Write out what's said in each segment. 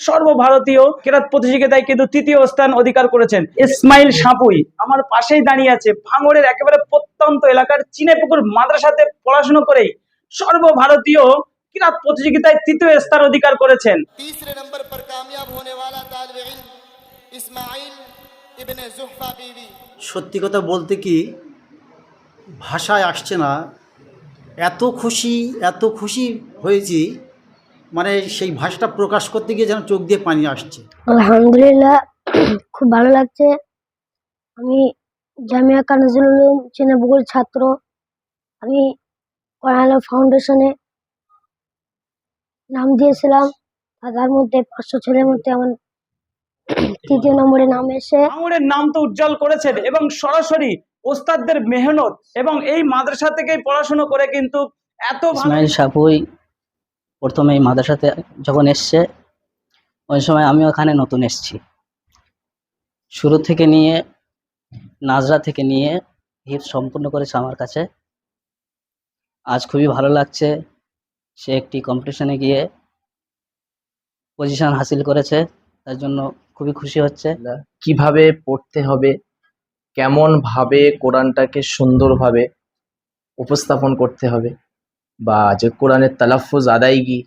সর্বভারতীয় কেরাত প্রতিযোগিতায় কিন্তু তৃতীয় স্থান অধিকার করেছেন ইসমাইল সাপুই। আমার পাশেই দাঁড়িয়ে আছে ভাঙড়ের একেবারে প্রত্যন্ত এলাকার চিনেপুকুর মাদ্রাসাতে পড়াশুনো করেই সর্বভারতীয় কিরাত প্রতিযোগিতায় তৃতীয় স্থান অধিকার করেছেন। তিসরে নম্বর পর কামিয়াব হোনে ওয়ালা তালবে ইলম ইসমাইল ইবনে জুহফা বিবি সত্যি কথা বলতে কি ভাষায় আসছে না। এত খুশি এত খুশি হয়েছি মানে সেই ভাষাটা প্রকাশ করতে গিয়ে যেন চোখ দিয়ে পানি আসছে। আলহামদুলিল্লাহ খুব ভালো লাগছে। আমি জামিয়া কানজুল উলুম চেনাবুকুর ছাত্র। আমি কোরআন ফাউন্ডেশনে নাম দিয়েছিলাম। আর তার মধ্যে পাঁচশো ছেলের মধ্যে আমার তৃতীয় নম্বরে নাম এসে ভাঙড়ের নাম তো উজ্জ্বল করেছেন এবং সরাসরি ওস্তাদদের মেহনত এবং এই মাদ্রাসা থেকেই পড়াশোনা করে কিন্তু এত ভালো ইসমাইল সাপুই প্রথমে এই মাদ্রাসাতে যখন এসছে, ওই সময় আমি ওখানে নতুন এসেছি। শুরু থেকে নিয়ে, নাজরা থেকে নিয়ে হিপ সম্পূর্ণ করেছে আমার কাছে। আজ খুবই ভালো লাগছে। সে একটি কম্পিটিশনে গিয়ে পজিশন হাসিল করেছে। তার জন্য খুবই খুশি হচ্ছে। কীভাবে পড়তে হবে কেমন ভাবে কোরআনটাকে সুন্দরভাবে উপস্থাপন করতে হবে বা যে কোরআনের তালাফুজ আদায়গি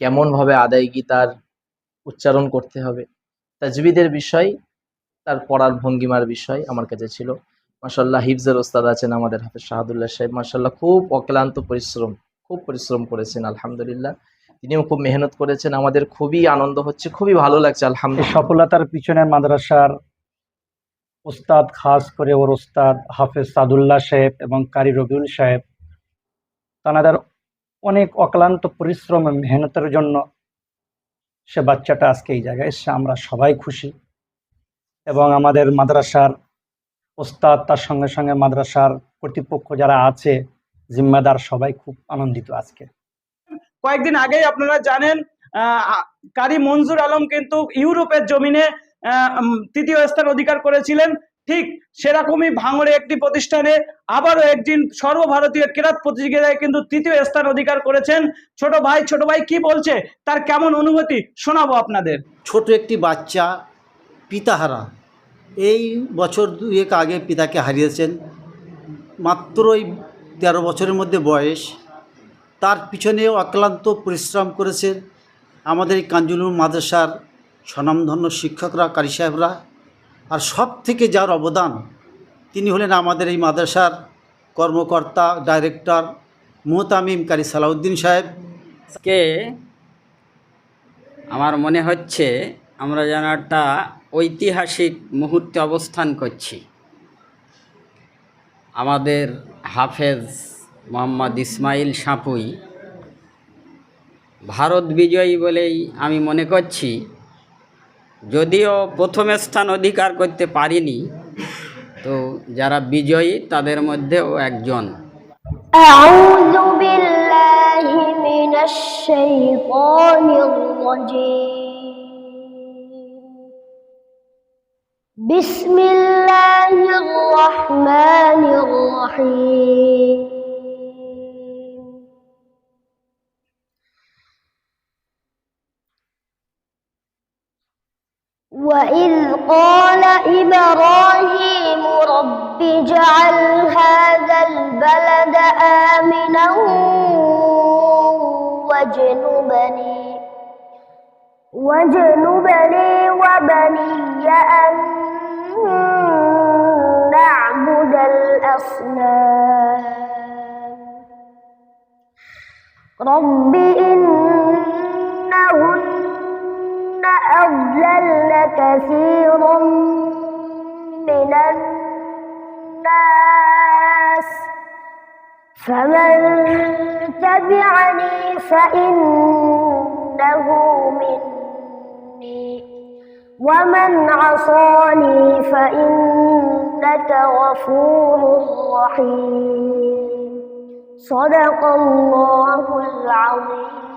কেমন ভাবে আদায়গি তার উচ্চারণ করতে হবে তাজবিদের বিষয় তার পড়ার ভঙ্গিমার বিষয় আমার কাছে ছিল। মাসাল্লাহ হিফজের ওস্তাদ আছেন আমাদের হাফেজ শাহাদুল্লাহ সাহেব মাসাল্লাহ খুব অক্লান্ত পরিশ্রম খুব পরিশ্রম করেছেন আলহামদুলিল্লাহ। তিনিও খুব মেহনত করেছেন আমাদের খুবই আনন্দ হচ্ছে খুবই ভালো লাগছে আলহামদুলিল্লাহ। সফলতার পিছনে মাদ্রাসার ওস্তাদ খাস করে ওর ওস্তাদ হাফেজ সাদুল্লাহ সাহেব এবং কারি রবিউল সাহেব তানাদের অনেক অক্লান্ত পরিশ্রম মেহনতের জন্য সে বাচ্চাটা আজকে এই জায়গায় এসে আমরা সবাই খুশি। এবং আমাদের মাদ্রাসার ওস্তাদ, তার সঙ্গে সঙ্গে মাদ্রাসার কর্তৃপক্ষ যারা আছে, জিম্মাদার সবাই খুব আনন্দিত আজকে। কয়েকদিন আগেই আপনারা জানেন কারি মঞ্জুর আলম কিন্তু ইউরোপের জমিনে তৃতীয় স্থান অধিকার করেছিলেন। ঠিক সেরকমই ভাঙড়ে একটি প্রতিষ্ঠানে আবারও একদিন সর্বভারতীয় কেরাত প্রতিযোগিতায় কিন্তু তৃতীয় স্থান অধিকার করেছেন। ছোট ভাই ছোট ভাই কি বলছে? তার কেমন অনুভূতি? শোনাবো আপনাদের। ছোট একটি বাচ্চা, পিতাহারা। এই বছর দুয়েক আগে পিতাকে হারিয়েছেন। মাত্র মাত্রই তেরো বছরের মধ্যে বয়স। তার পিছনে অক্লান্ত পরিশ্রম করেছেন। আমাদের কাঞ্জুলুর মাদ্রাসার স্বনামধন্য শিক্ষকরা, কারি সাহেবরা আর সব থেকে যার অবদান, তিনি হলেন আমাদের এই মাদ্রাসার কর্মকর্তা, ডাইরেক্টর মোহতামিম কারি সালাউদ্দিন সাহেব। আজকে আমার মনে হচ্ছে আমরা যেন একটা ঐতিহাসিক মুহূর্তে অবস্থান করছি। আমাদের হাফেজ মোহাম্মদ ইসমাইল সাঁপুই ভারত বিজয়ী বলেই আমি মনে করছি। যদিও প্রথম স্থান অধিকার করতে পারিনি তো যারা বিজয়ী তাদের মধ্যেও একজন أعوذ بالله من الشيطان الرجيم بسم الله الرحمن الرحيم وإذ قال إبراهيم رب اجعل هذا البلد آمنا واجنبني واجنبني وبني أن نعبد الأصنام رب إنهن أضللن كثيرا من الناس. فمن تبعني فإنه مني. ومن عصاني فإنك غفور رحيم. صدق الله العظيم.